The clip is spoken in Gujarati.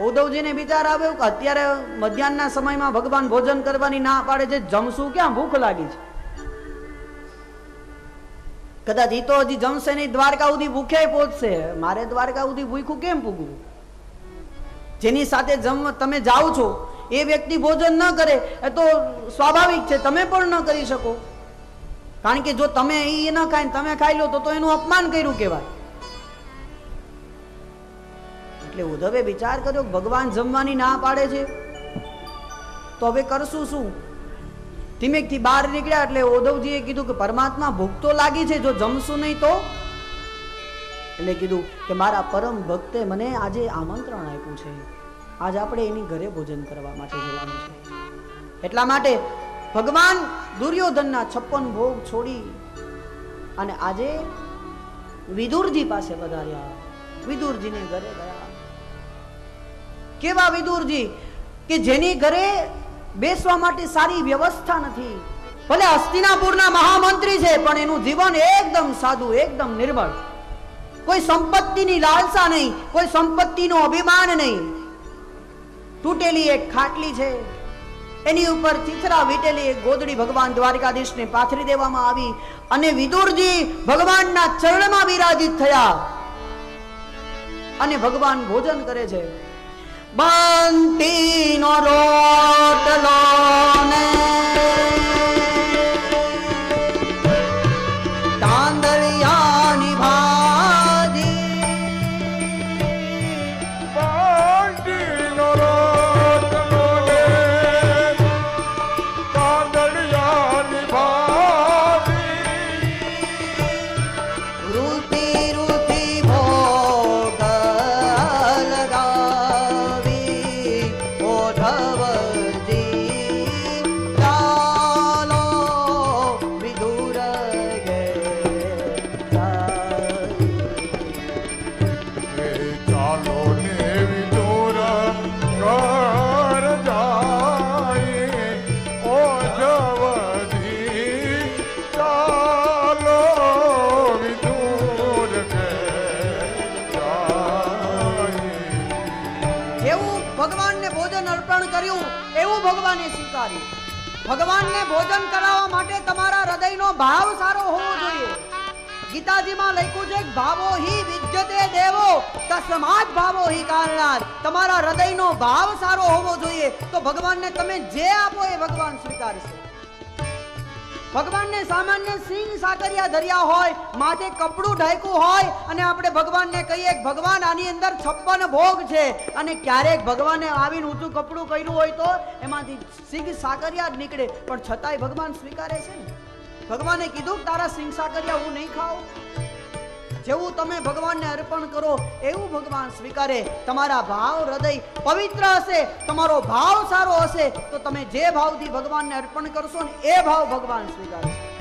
ઉદ્ધવજીને વિચાર આવ્યો કે અત્યારે મધ્યાહનના સમયમાં ભગવાન ભોજન કરવાની ના પાડે છે, જમશું ક્યાં? ભૂખ લાગી છે. કદાચ એ તો હજી જમશે નહીં, દ્વારકા સુધી ભૂખે પહોંચશે. મારે દ્વારકા સુધી ભૂખું કેમ પૂગવું જેની સાથે જમ તમે જાઓ છો, એ વ્યક્તિ ભોજન ન કરે, એ તો સ્વાભાવિક છે, તમે પણ ન કરી શકો. કારણ કે જો તમે એ ન ખાય તમે ખાઈ લો તો એનું અપમાન કર્યું કહેવાય. એટલે ઉદ્ધવે વિચાર કર્યો ભગવાન જમવાની ના પાડે છે. તો હવે કરશું શું? ધીમેકથી બહાર નીકળ્યા એટલે ઉદ્ધવજીએ કીધું કે પરમાત્મા ભૂખ તો લાગી છે, જો જમશું નહીં તો? એટલે કીધું કે મારા પરમ ભક્તે મને આજે આમંત્રણ આપ્યું છે. આજ આપણે એની ઘરે ભોજન કરવા માટે જવાનું છે. એટલા માટે ભગવાન દુર્યોધનના છપ્પન ભોગ છોડી અને આજે વિદુરજી પાસે વધાર્યા વિદુરજીને ઘરે ગયા. કેવા વિદુરજી કે જેની ઘરે બેસવા માટે સારી વ્યવસ્થા નથી? ભલે હસ્તિનાપુરના મહામંત્રી છે, પણ એનું જીવન એકદમ સાદું, એકદમ નિર્મળ કોઈ સંપત્તિની લાલસા નહીં, કોઈ સંપત્તિનો અભિમાન નહીં. તૂટેલી એક ખાટલી છે. એની ઉપર ચિથરા વીટેલી એક ગોદડી ભગવાન દ્વારકાધીશને પાથરી દેવામાં આવી અને વિદુરજી ભગવાનના ચરણમાં વિરાજિત થયા. અને ભગવાન ભોજન કરે છે. બંટીનો રોટલો. ભગવાનને ભોજન અર્પણ કર્યું, એવું ભગવાને સ્વીકાર્યું. ભગવાનને ભોજન કરાવવા માટે તમારા હૃદયનો ભાવ સારો હોવો જોઈએ. ગીતાજીમાં લખ્યું છે, ભાવો હિ વિદ્યતે દેવો તસ્માત ભાવો હિ કારણાત તમારા હૃદયનો ભાવ સારો હોવો જોઈએ. તો ભગવાનને તમે જે આપો એ ભગવાન સ્વીકારશે. ભગવાનને સામાન્ય સિંહ સાકરિયા ધર્યા હોય, માથે કપડું ઢાંક્યું હોય, અને આપણે ભગવાનને કહીએ કે ભગવાન આની અંદર છપ્પન ભોગ છે. અને ક્યારેક ભગવાને આવીને ઊંચું કપડું કર્યું હોય તો એમાંથી સિંહ સાકરિયા જ નીકળે. પણ છતાંય ભગવાન સ્વીકારે છે ને? ભગવાને કીધું તારા સિંહ સાકરિયા હું નહીં ખાઉં. જેવું તમે ભગવાનને અર્પણ કરો, એવું ભગવાન સ્વીકારે. તમારા ભાવ, હૃદય પવિત્ર હશે, તમારો ભાવ સારો હશે, તો તમે જે ભાવથી ભગવાનને અર્પણ કરશો ને એ ભાવ ભગવાન સ્વીકારશે.